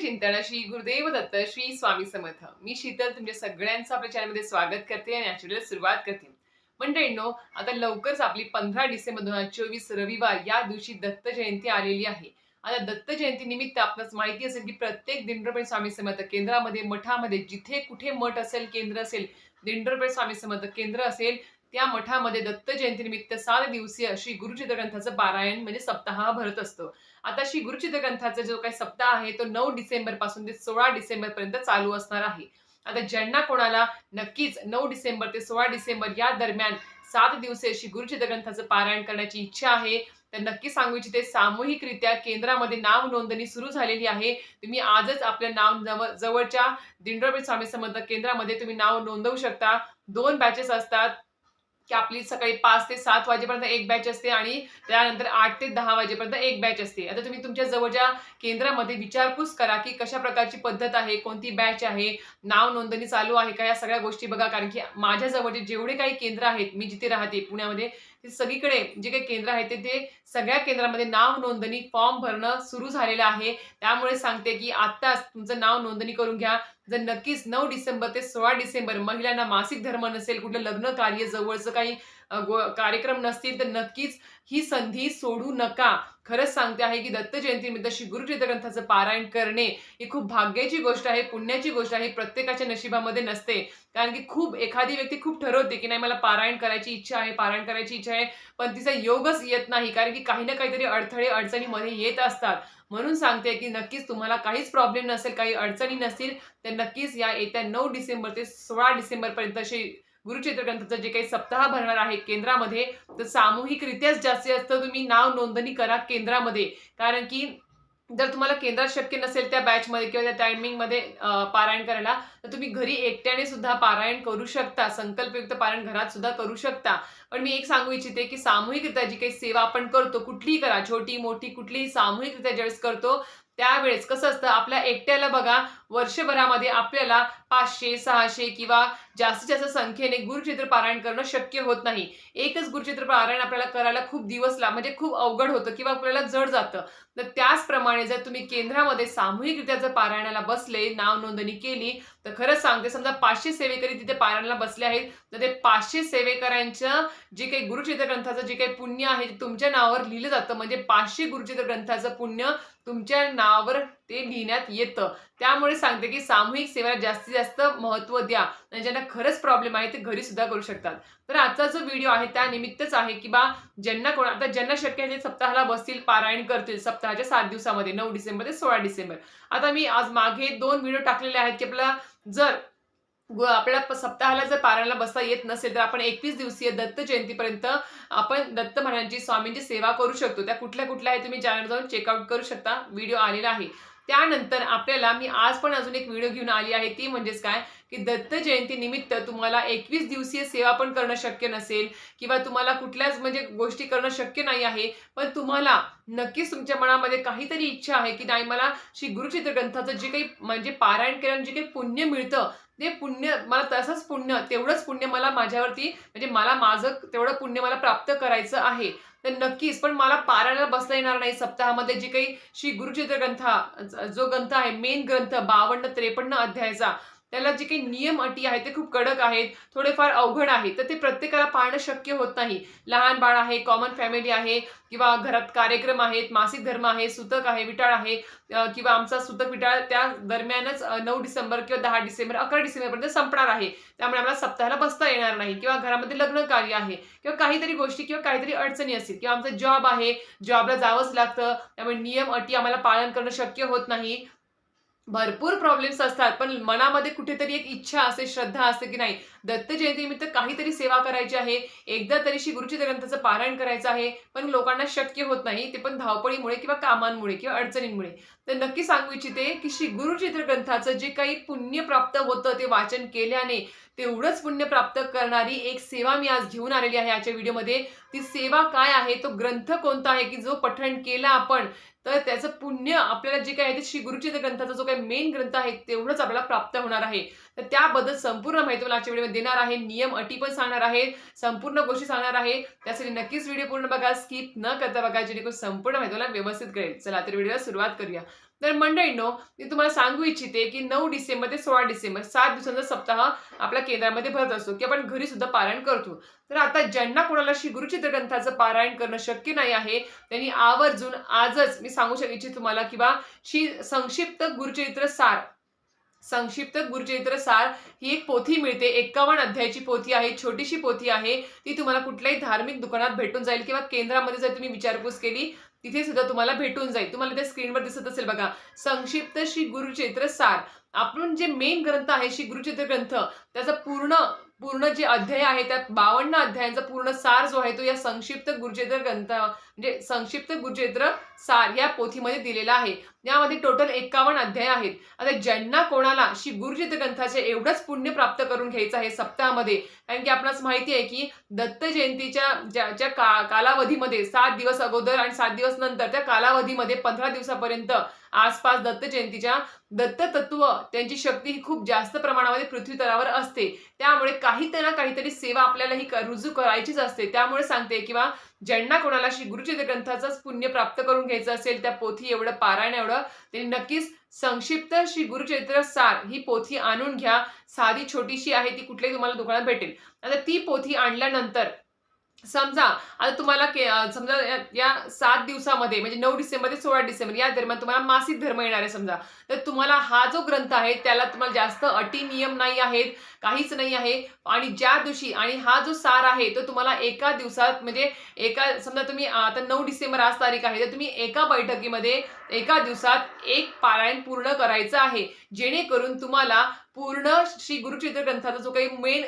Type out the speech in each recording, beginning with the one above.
चिंतन श्री गुरुदेव दत्त श्री स्वामी समर्थ. मी शीतल तुमच्या सगळ्यांचं आपल्या चॅनलमध्ये स्वागत करते आणि आठवड्याला सुरुवात करते. मंडळींनो आता लवकरच आपली पंधरा डिसेंबर दोन हजार चोवीस रविवार या दिवशी दत्त जयंती आलेली आहे. आता दत्त जयंती निमित्त आपणास माहिती असेल की प्रत्येक दिंडोरपेठ स्वामी समर्थ केंद्रामध्ये मठामध्ये जिथे कुठे मठ असेल केंद्र असेल दिंडोरपेठ स्वामी समर्थ केंद्र असेल त्या मठामध्ये दत्त जयंतीनिमित्त सात दिवसीय श्री गुरुचित्र ग्रंथाचं पारायण म्हणजे सप्ताह भरत असतो. आता श्री गुरुचित्र ग्रंथाचा जो काही सप्ताह आहे तो नऊ डिसेंबरपासून ते सोळा डिसेंबर पर्यंत चालू असणार आहे. आता ज्यांना कोणाला नक्कीच नऊ डिसेंबर ते सोळा डिसेंबर या दरम्यान सात दिवसीय श्री गुरुचित्र ग्रंथाचं पारायण करण्याची इच्छा आहे तर नक्की सांगू इच्छिते सामूहिकरित्या केंद्रामध्ये नाव नोंदणी सुरू झालेली आहे. तुम्ही आजच आपलं नाव जवळ जवळच्या दिंडोरपेठ स्वामी समर्थ केंद्रामध्ये तुम्ही नाव नोंदवू शकता. दोन बॅचेस असतात. की आपली सकाळी पाच ते सात वाजेपर्यंत एक बॅच असते आणि त्यानंतर आठ ते दहा वाजेपर्यंत एक बॅच असते. आता तुम्ही तुमच्या जवळच्या केंद्रामध्ये विचारपूस करा की कशा प्रकारची पद्धत आहे कोणती बॅच आहे नाव नोंदणी चालू आहे का या सगळ्या गोष्टी बघा. कारण की माझ्या जवळचे जेवढे काही केंद्र आहेत मी जिथे राहते पुण्यामध्ये ते सगळीकडे जे काही केंद्र आहेत ते सगळ्या केंद्रामध्ये नाव नोंदणी फॉर्म भरणं सुरू झालेलं आहे. त्यामुळे सांगते की आत्ताच तुमचं नाव नोंदणी करून घ्या. जर नक्कीच नऊ डिसेंबर ते सोळा डिसेंबर महिलांना मासिक धर्म नसेल कुठलं लग्न कार्य जवळचं काही कार्यक्रम नसतील तर नक्कीच ही संधी सोडू नका. खरंच सांगते आहे की दत्त जयंतीनिमित्त श्री गुरुचरित्र ग्रंथाचं पारायण करणे ही खूप भाग्याची गोष्ट आहे पुण्याची गोष्ट आहे प्रत्येकाच्या नशिबामध्ये नसते. कारण की खूप एखादी व्यक्ती खूप ठरवते की नाही मला पारायण करायची इच्छा आहे पारायण करायची इच्छा आहे पण तिचा योगच येत नाही. कारण की काही ना काहीतरी अडथळे अडचणीमध्ये येत असतात. म्हणून सांगते की नक्कीच तुम्हाला काहीच प्रॉब्लेम नसेल काही अडचणी नसतील तर नक्कीच या येत्या नऊ डिसेंबर ते सोळा डिसेंबरपर्यंत अशी श्री गुरुचित्र ग्रंथाचं जे काही सप्ताह भरणार आहे केंद्रामध्ये तर सामूहिकरित्याच जास्तीत जास्त तुम्ही नाव नोंदणी करा केंद्रामध्ये. कारण की जर तुम्हाला केंद्रात शक्य नसेल त्या बॅचमध्ये किंवा त्या टायमिंगमध्ये पारायण करायला तर तुम्ही घरी एकट्याने सुद्धा पारायण करू शकता. संकल्पयुक्त पारायण घरात सुद्धा करू शकता. पण मी एक सांगू इच्छिते की सामूहिकरित्या जी काही सेवा आपण करतो कुठलीही करा छोटी मोठी कुठलीही सामूहिकरित्या ज्यावेळेस करतो त्यावेळेस कसं असतं आपल्या एकट्याला बघा वर्षभरामध्ये आपल्याला पाचशे सहाशे किंवा जास्तीत जास्त संख्येने गुरुचित्र पारायण करणं शक्य होत नाही. एकच गुरुचित्र पारायण आपल्याला करायला खूप दिवस ला म्हणजे खूप अवघड होतं किंवा आपल्याला जड जातं. तर त्याचप्रमाणे जर तुम्ही केंद्रामध्ये सामूहिकरित्या जर पारायणाला बसले नाव नोंदणी केली तर खरंच सांगते समजा पाचशे सेवेकरी तिथे पारायणाला बसले आहेत तर ते पाचशे सेवेकऱ्यांचं जे काही गुरुचित्र ग्रंथाचं जे काही पुण्य आहे ते तुमच्या नावावर लिहिलं जातं. म्हणजे पाचशे गुरुचित्र ग्रंथाचं पुण्य तुमच्या नावावर ते लिहिण्यात येतं. त्यामुळे सांगते की सामूहिक सेवेला जास्तीत जास्त महत्त्व द्या. आणि ज्यांना खरंच प्रॉब्लेम आहे ते घरी सुद्धा करू शकतात. तर आजचा जो व्हिडिओ आहे त्या निमित्तच आहे की बा ज्यांना कोण आता ज्यांना शक्य आहे ते सप्ताहाला बसतील पारायण करतील सप्ताहाच्या सात दिवसामध्ये नऊ डिसेंबर ते सोळा डिसेंबर. आता मी आज मागे दोन व्हिडिओ टाकलेले आहेत की आपला जर आपल्या सप्ताहाला जर पारायणाला बसता येत नसेल तर आपण एकवीस दिवसीय दत्त जयंतीपर्यंत आपण दत्त महाराजांची स्वामींची सेवा करू शकतो. त्या कुठल्या कुठल्या आहे तुम्ही चॅनल जाऊन चेकआउट करू शकता. व्हिडिओ आलेला आहे. त्यानंतर आपल्याला मी आज पण अजून एक व्हिडिओ घेऊन आली आहे. ती म्हणजेच काय? की दत्त जयंती निमित्त तुम्हाला एकवीस दिवसीय सेवा पण करणं शक्य नसेल किंवा तुम्हाला कुठल्याच म्हणजे गोष्टी करणं शक्य नाही आहे. पण तुम्हाला नक्कीच तुमच्या मनामध्ये काहीतरी इच्छा आहे की नाही मला श्री गुरुचित्र ग्रंथाचं जे काही म्हणजे पारायण केल्यानं जे काही पुण्य मिळतं ते पुण्य मला तसंच पुण्य तेवढंच पुण्य मला माझ्यावरती म्हणजे मला माझं तेवढं पुण्य मला प्राप्त करायचं आहे. तर नक्कीच पण मला पारायला बसता येणार नाही. सप्ताहामध्ये जी काही श्री गुरुचित्र ग्रंथा जो ग्रंथ आहे मेन ग्रंथ बावन्न त्रेपन्न अध्यायाचा त्याला जे काही नियम अटी आहेत ते खूप कडक आहेत थोडेफार अवघड आहेत तर ते प्रत्येकाला पाळणं शक्य होत नाही. लहान बाळ आहे कॉमन फॅमिली आहे किंवा घरात कार्यक्रम आहेत मासिक धर्म आहे सुतक आहे विटाळ आहे किंवा आमचा सुतक विटाळ त्या दरम्यानच नऊ डिसेंबर किंवा दहा डिसेंबर अकरा डिसेंबरपर्यंत संपणार आहे. त्यामुळे आम्हाला सप्ताहाला बसता येणार नाही किंवा घरामध्ये लग्न कार्य आहे किंवा काहीतरी गोष्टी किंवा काहीतरी अडचणी असतील किंवा आमचा जॉब आहे जॉबला जावंच लागतं त्यामुळे नियम अटी आम्हाला पालन करणं शक्य होत नाही. भरपूर प्रॉब्लेम्स असतात पण मनामध्ये कुठेतरी एक इच्छा असते श्रद्धा असते की नाही दत्त जयंतीनिमित्त काहीतरी सेवा करायची आहे एकदा तरी श्री गुरुजी ग्रंथाचं पारायण करायचं आहे पण लोकांना शक्य होत नाही ते पण धावपळीमुळे किंवा कामांमुळे किंवा अडचणींमुळे. तर नक्की सांगू इच्छिते की श्री गुरुचित्र ग्रंथाचं जे काही पुण्य प्राप्त होतं ते वाचन केल्याने तेवढंच पुण्य प्राप्त करणारी एक सेवा मी आज घेऊन आलेली आहे आजच्या व्हिडिओमध्ये. ती सेवा काय आहे? तो ग्रंथ कोणता आहे? की जो पठण केला आपण तर त्याचं पुण्य आपल्याला जे काय आहे ते श्री गुरुचित्र ग्रंथाचा जो काही मेन ग्रंथ आहे तेवढंच आपल्याला प्राप्त होणार आहे. तर त्याबद्दल संपूर्ण माहिती मला आजच्या व्हिडिओमध्ये देणार आहे. नियम अटी पण सांगणार आहे. संपूर्ण गोष्टी सांगणार आहे. त्यासाठी नक्कीच व्हिडिओ पूर्ण बघा. स्किप न करता बघा जेणेकरून संपूर्ण माहिती मला व्यवस्थित कळेल. चला तर व्हिडिओला सुरुवात करूया. तर मंडळींनो मी तुम्हाला सांगू इच्छिते की नऊ डिसेंबर ते सोळा डिसेंबर सात दिवसांचा सप्ताह आपल्या केंद्रामध्ये भरत असतो. की आपण घरी सुद्धा पारायण करतो. तर आता ज्यांना कोणाला श्री गुरुचित्रग्रंथाचं पारायण करणं शक्य नाही आहे त्यांनी आवर्जून आजच मी सांगू शक इच्छित तुम्हाला किंवा श्री संक्षिप्त गुरुचरित्र सार संक्षिप्त गुरुचरित्र सार ही एक पोथी मिळते. एक्कावन्न अध्यायाची पोथी आहे छोटीशी पोथी आहे. ती तुम्हाला कुठल्याही धार्मिक दुकानात भेटून जाईल किंवा केंद्रामध्ये जर तुम्ही विचारपूस केली तिथे सुद्धा तुम्हाला भेटून जाईल. तुम्हाला त्या स्क्रीनवर दिसत असेल बघा. संक्षिप्त श्री गुरुचरित्र सार. आपण जे मेन ग्रंथ आहे श्री गुरुचरित्र ग्रंथ त्याचा पूर्ण पूर्ण जे अध्याय आहे त्यात बावन्न अध्यायांचा पूर्ण सार जो आहे तो या संक्षिप्त गुरुचरित्र ग्रंथ म्हणजे संक्षिप्त गुरुचरित्र सार या पोथीमध्ये दिलेला आहे. यामध्ये टोटल एकावन्न अध्याय आहेत. आता ज्यांना कोणाला श्री गुरुजित ग्रंथाचे एवढंच पुण्य प्राप्त करून घ्यायचं आहे सप्ताहामध्ये कारण की आपणास माहिती आहे की दत्त जयंतीच्या ज्या ज्या का कालावधीमध्ये सात दिवस अगोदर आणि सात दिवस नंतर त्या कालावधीमध्ये पंधरा दिवसापर्यंत आसपास दत्त जयंतीच्या दत्त तत्व त्यांची शक्ती ही खूप जास्त प्रमाणामध्ये पृथ्वीतलावर असते. त्यामुळे काहीतरी ना काहीतरी सेवा आपल्याला ही रुजू करायचीच असते. त्यामुळे सांगते किंवा ज्यांना कोणाला श्री गुरुचरित्र ग्रंथाचंच पुण्य प्राप्त करून घ्यायचं असेल त्या पोथी एवढं पारायण एवढं त्यांनी नक्कीच संक्षिप्त श्री गुरुचरित्र सार ही पोथी आणून घ्या. साधी छोटीशी आहे ती कुठल्याही तुम्हाला दुकानात भेटेल. आता ती पोथी आणल्यानंतर समजा आता तुम्हाला के समजा या- सात दिवसामध्ये म्हणजे नऊ डिसेंबर ते सोळा डिसेंबर या दरम्यान तुम्हाला मासिक धर्म येणार आहे समजा. तर तुम्हाला हा जो ग्रंथ आहे त्याला तुम्हाला जास्त अटी नियम नाही आहेत काहीच नाही आहे. आणि ज्या दिवशी आणि हा जो सार आहे तो तुम्हाला एका दिवसात म्हणजे एका समजा तुम्ही आता नऊ डिसेंबर आज तारीख आहे तर तुम्ही एका बैठकीमध्ये एका दिवसात एक पारायण पूर्ण करायचं आहे. जेणेकरून तुम्हाला पूर्ण श्री गुरुचरित्र ग्रंथाचा जो काही मेन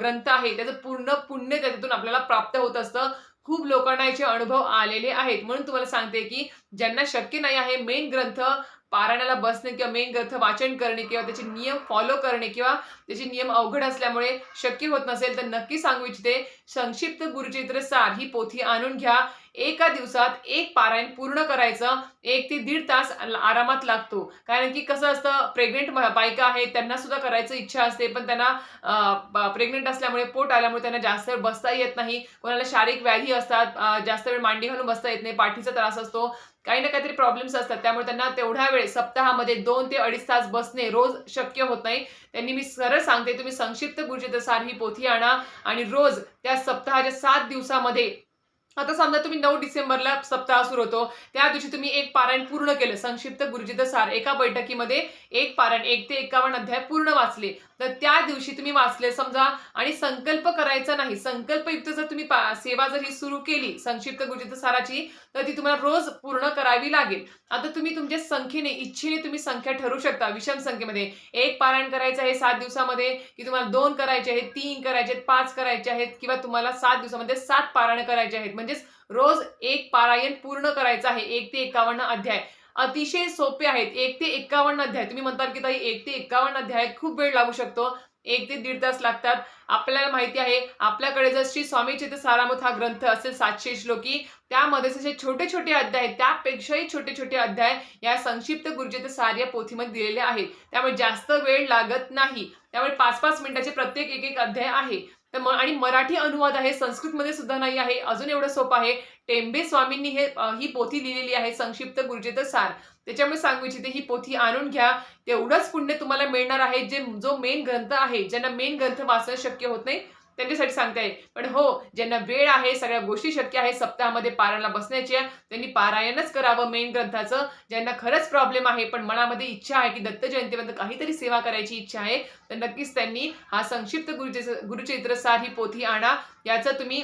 ग्रंथ आहे त्याचं पूर्ण पुण्य त्याच्यातून आपल्याला प्राप्त होत असतं. खूप लोकांना याचे अनुभव आलेले आहेत. म्हणून तुम्हाला सांगते की ज्यांना शक्य नाही आहे मेन ग्रंथ पारायणाला बसणे किंवा मेन ग्रंथ वाचन करणे किंवा त्याचे नियम फॉलो करणे किंवा त्याचे नियम अवघड असल्यामुळे शक्य होत नसेल तर नक्की सांगू इच्छिते संक्षिप्त गुरुचरित्र सार ही पोथी आणून घ्या. एका दिवसात एक पारायण पूर्ण करायचं एक ते दीड तास आरामात लागतो. कारण की कसं असतं प्रेग्नेंट बायका आहेत त्यांना सुद्धा करायचं इच्छा असते पण त्यांना प्रेग्नेंट असल्यामुळे पोट आल्यामुळे त्यांना जास्त वेळ बसता येत नाही. कोणाला शारीरिक व्याधी असतात जास्त वेळ मांडी घालून बसता येत नाही पाठीचा त्रास असतो. काही ना काहीतरी प्रॉब्लेम्स असतात त्यामुळे त्यांना तेवढ्या वेळ सप्ताहामध्ये दोन ते अडीच तास बसणे रोज शक्य होत नाही. त्यांनी मी सरळ सांगते तुम्ही संक्षिप्त गुरुचित्र सार ही पोथी आणा आणि रोज त्या सप्ताहाच्या सात दिवसामध्ये आता समजा तुम्ही नऊ डिसेंबरला सप्ताह सुरू होतो. त्या दिवशी तुम्ही एक पारायण पूर्ण केलं. संक्षिप्त गुरुजीचं सार एका बैठकीमध्ये एक पारायण एक ते एकावन्न अध्याय पूर्ण वाचले. तर त्या दिवशी तुम्ही वाचले समजा आणि संकल्प करायचा नाही. संकल्पयुक्त जर तुम्ही पा- सेवा जर ही सुरू केली संक्षिप्त गुरुचित्र साराची तर ती तुम्हाला रोज पूर्ण करावी लागेल. आता तुम्ही तुमच्या संख्येने इच्छेने तुम्ही संख्या ठरू शकता विषम संख्येमध्ये. एक पारायण करायचं आहे सात दिवसामध्ये की तुम्हाला दोन करायचे आहेत तीन करायचे आहेत पाच करायचे आहेत किंवा तुम्हाला सात दिवसामध्ये सात पारायण करायचे आहेत. म्हणजेच रोज एक पारायण पूर्ण करायचं आहे. एक ते एकावन्न अध्याय. अतिशय सोपे आहेत. एक ते एकावन्न अध्याय. तुम्ही म्हणताल की ताई एक ते एकावन्न अध्याय खूप वेळ लागू शकतो. एक ते दीड तास लागतात. आपल्याला माहिती आहे आपल्याकडे जर श्री स्वामी चैत्र सारामत हा ग्रंथ असेल सातशे श्लोकी त्यामध्ये जसे छोटे छोटे अध्याय आहेत त्यापेक्षाही छोटे छोटे अध्याय या संक्षिप्त गुरुजीत सार या पोथीमध्ये दिलेले आहेत. त्यामुळे जास्त वेळ लागत नाही. त्यामुळे पाच पाच मिनिटाचे प्रत्येक एक एक अध्याय आहे. तर आणि मराठी अनुवाद आहे संस्कृतमध्ये सुद्धा नाही आहे अजून एवढं सोपं आहे. टेंबे स्वामींनी हे ही पोथी लिहिलेली आहे संक्षिप्त गुरुचित्र सार. त्याच्यामुळे सांगू इच्छिते ही पोथी आणून घ्या. तेवढंच पुण्य तुम्हाला मिळणार आहे जे जो मेन ग्रंथ आहे ज्यांना मेन ग्रंथ वाचणं शक्य होत नाही त्यांच्यासाठी सांगते. आहे पण हो ज्यांना वेळ आहे सगळ्या गोष्टी शक्य आहे सप्ताहामध्ये पारायणला बसण्याच्या त्यांनी पारायणच करावं मेन ग्रंथाचं. ज्यांना खरंच प्रॉब्लेम आहे पण मनामध्ये इच्छा आहे की दत्त जयंतीमध्ये काहीतरी सेवा करायची इच्छा आहे तर नक्कीच त्यांनी हा संक्षिप्त गुरुचे गुरुचरित्रसार ही पोथी आणा. याचं तुम्ही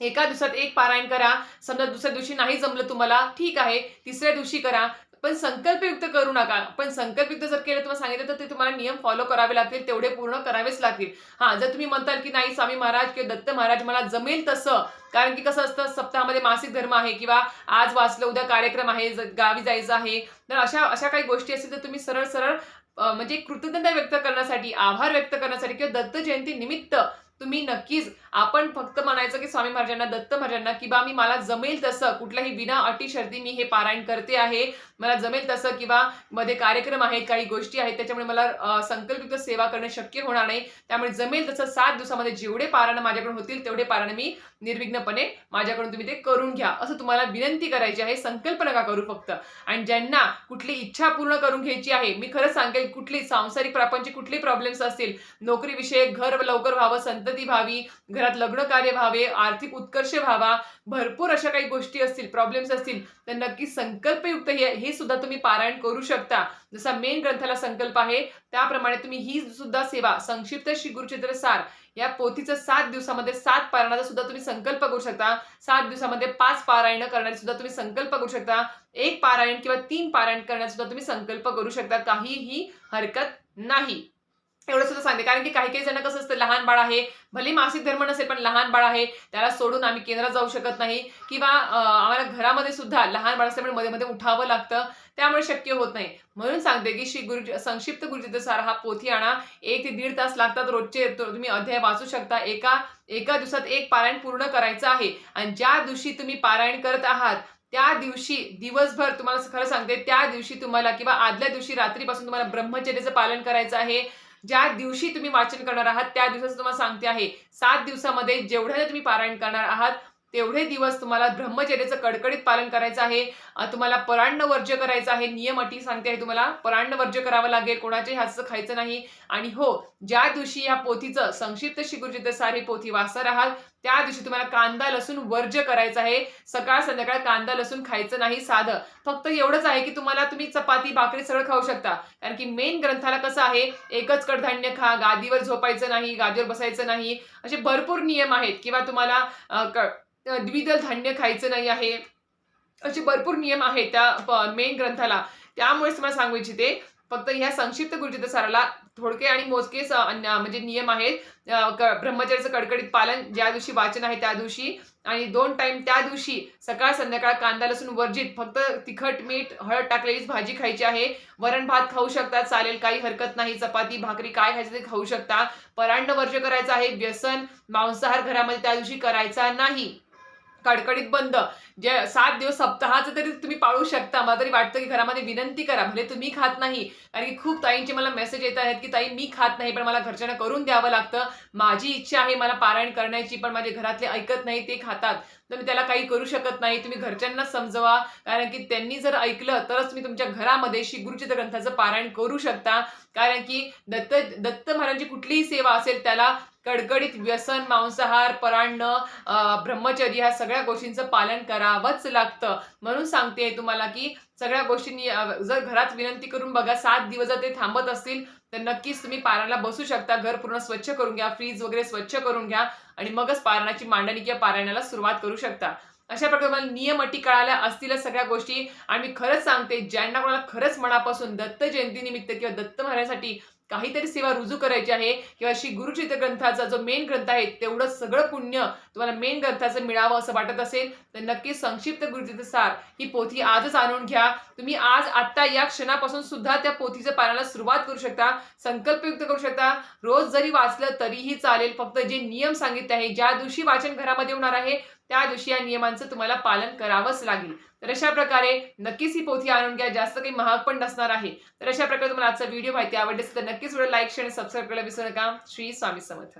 एका दिवसात एक पारायण करा. समजा दुसऱ्या दिवशी नाही जमलं तुम्हाला ठीक आहे. तिसऱ्या दिवशी करा. पण संकल्पयुक्त करू नका. पण संकल्पयुक्त जर केलं तुम्हाला सांगितलं तर ते तुम्हाला नियम फॉलो करावे लागतील तेवढे पूर्ण करावेच लागतील. हा जर तुम्ही म्हणताल की नाही स्वामी महाराज किंवा दत्त महाराज मला जमेल तसं. कारण की कसं असतं सप्ताहामध्ये मासिक धर्म आहे किंवा आज वाचलं उद्या कार्यक्रम आहे गावी जायचं आहे. तर अशा अशा काही गोष्टी असतील तर तुम्ही सरळ सरळ म्हणजे कृतज्ञता व्यक्त करण्यासाठी आभार व्यक्त करण्यासाठी किंवा दत्त जयंती निमित्त तुम्ही नक्कीच आपण फक्त म्हणायचं की स्वामी महाराजांना दत्त महाराजांना किंवा मी मला जमेल तसं कुठल्याही विना अटी शर्ती मी हे पारायण करते आहे मला जमेल तसं किंवा मध्ये कार्यक्रम आहेत काही गोष्टी आहेत त्याच्यामुळे मला संकल्पित सेवा करणे शक्य होणार नाही. त्यामुळे जमेल तसं सात दिवसामध्ये जेवढे पारायण माझ्याकडून होतील तेवढे पारायण मी निर्विघ्नपणे माझ्याकडून तुम्ही ते करून घ्या. असं तुम्हाला विनंती करायची आहे संकल्प नका करू फक्त. आणि ज्यांना कुठली इच्छा पूर्ण करून घ्यायची आहे मी खरंच सांगेल कुठली सांसारिक प्रापंचिक कुठली प्रॉब्लेम्स असतील नोकरीविषयक घर लवकर व्हावं संत संतती व्हावी घरात लग्न कार्य व्हावे आर्थिक उत्कर्ष व्हावा भरपूर अशा काही गोष्टी असतील प्रॉब्लेम्स असतील तर नक्की संकल्पयुक्त हे हे सुद्धा तुम्ही पारायण करू शकता. जसा मेन ग्रंथाला संकल्प आहे त्याप्रमाणे तुम्ही ही सुद्धा सेवा संक्षिप्त श्री गुरुचित्र सार या पोथीचं सात दिवसामध्ये सात पारायणाचा सुद्धा तुम्ही संकल्प करू शकता. सात दिवसामध्ये पाच पारायण करण्याचा सुद्धा तुम्ही संकल्प करू शकता. एक पारायण किंवा तीन पारायण करण्याचा सुद्धा तुम्ही संकल्प करू शकता. काहीही हरकत नाही. एवढं सुद्धा सांगते. कारण की काही काही जण कसं असतं लहान बाळ आहे भले मासिक धर्म नसेल पण लहान बाळ आहे त्याला सोडून आम्ही केंद्रात जाऊ शकत नाही. किंवा आम्हाला घरामध्ये सुद्धा लहान बाळ असल्यामुळे मध्ये मध्ये उठावं लागतं त्यामुळे शक्य होत नाही. म्हणून सांगते की श्री गुरु संक्षिप्त गुरुचित्र सार हा पोथी आणा एक ते दीड तास लागतात रोजचे. तुम्ही अध्याय वाचू शकता. एका एका दिवसात एक पारायण पूर्ण करायचं आहे. आणि ज्या दिवशी तुम्ही पारायण करत आहात त्या दिवशी दिवसभर तुम्हाला खरं सांगते त्या दिवशी तुम्हाला किंवा आदल्या दिवशी रात्रीपासून तुम्हाला ब्रह्मचर्याचं पालन करायचं आहे. ज्या दिवशी तुम्ही वाचन करणार आहात त्या दिवसाचं तुम्हाला सांगते आहे सात दिवसामध्ये जेवढ्या तुम्ही पारायण करणार आहात तेवढे दिवस तुम्हाला ब्रह्मचर्याचं कडकडीत पालन करायचं आहे. तुम्हाला परांड वर्ज्य करायचं आहे. नियम अटी सांगते आहे तुम्हाला. परांड वर्ज्य करावं लागेल. कोणाचे हातचं खायचं नाही. आणि हो ज्या दिवशी या पोथीचं संक्षिप्त शिगुरचित्र सारी पोथी वाचणार आहात त्या दिवशी तुम्हाला कांदा लसूण वर्ज्य करायचं आहे. सकाळ संध्याकाळ कांदा लसूण खायचं नाही साधं. फक्त एवढंच आहे की तुम्हाला तुम्ही चपाती भाकरी सरळ खाऊ शकता. कारण की मेन ग्रंथाला कसं आहे एकच कडधान्य खा गादीवर झोपायचं नाही गादीवर बसायचं नाही. असे भरपूर नियम आहेत. किंवा तुम्हाला द्विदल धान्य खायचं नाही आहे. असे भरपूर नियम आहेत त्या मेन ग्रंथाला. त्यामुळेच तुम्हाला सांगू इच्छिते फक्त ह्या संक्षिप्त गुरुचित्र साराला थोडके आणि मोजकेच म्हणजे नियम आहेत. ब्रह्मचर्याचं कडकडीत पालन ज्या दिवशी वाचन आहे त्या दिवशी आणि दोन टाइम त्या दिवशी सकाळ संध्याकाळ कांदा लसूण वर्जित फक्त तिखट मीठ हळद टाकलेलीच भाजी खायची आहे. वरण भात खाऊ शकता चालेल काही हरकत नाही. चपाती भाकरी काय खायचं ते खाऊ शकता. परांड वर्ज करायचं आहे व्यसन मांसाहार घरामध्ये त्या दिवशी करायचा नाही. कडकडीत बंद. जे सात दिवस सप्ताहाचं तरी तुम्ही पाळू शकता. मला तरी वाटतं की घरामध्ये विनंती करा. भले तुम्ही खात नाही. कारण की खूप ताईंचे मला मेसेज येत आहेत की ताई मी खात नाही पण मला घरच्यांना करून द्यावं लागतं. माझी इच्छा आहे मला पारायण करण्याची पण माझे घरातले ऐकत नाही ते खातात. तर मी त्याला काही करू शकत नाही. तुम्ही घरच्यांना समजवा. कारण की त्यांनी जर ऐकलं तरच तुम्ही तुमच्या घरामध्ये श्री गुरुचित्र ग्रंथाचं पारायण करू शकता. कारण की दत्त दत्त महाराजांची कुठलीही सेवा असेल त्याला कडकडीत व्यसन मांसाहार परान्न ब्रह्मचर्य ह्या सगळ्या गोष्टींचं पालन करावंच लागतं. म्हणून सांगते तुम्हाला की सगळ्या गोष्टींनी जर घरात विनंती करून बघा सात दिवस जर ते थांबत असतील तर नक्कीच तुम्ही पारायणाला बसू शकता. घर पूर्ण स्वच्छ करून घ्या फ्रीज वगैरे स्वच्छ करून घ्या आणि मगच पारणाची मांडणी किंवा पारायणाला सुरुवात करू शकता. अशा प्रकारे मला नियम अटी कळाल्या असतील सगळ्या गोष्टी. आणि मी खरंच सांगते ज्यांना कोणाला खरंच मनापासून दत्त जयंती निमित्त किंवा दत्त महाराजांसाठी काहीतरी सेवा रुजू करायची आहे किंवा श्री गुरुचित्र ग्रंथाचा जो मेन ग्रंथ आहे तेवढं सगळं पुण्य तुम्हाला मेन ग्रंथाचं मिळावं असं वाटत असेल तर नक्की संक्षिप्त गुरुचित्र सार ही पोथी आजच आणून घ्या. तुम्ही आज आत्ता या क्षणापासून सुद्धा त्या पोथीचं पाण्याला सुरुवात करू शकता संकल्पयुक्त करू शकता. रोज जरी वाचलं तरीही चालेल फक्त जे नियम सांगितले आहे ज्या दिवशी वाचन घरामध्ये होणार आहे त्या दिवशी या नियमांचं तुम्हाला पालन करावंच लागेल. तर अशा प्रकारे नक्कीच ही पोथी आणून घ्या. जास्त काही महाग पण नसणार आहे. तर अशा प्रकारे तुम्हाला आजचा व्हिडिओ माहिती आवडली तर नक्कीच व्हिडिओ लाईक शेअर सबस्क्राईब करायला विसरू नका. श्री स्वामी समर्थ.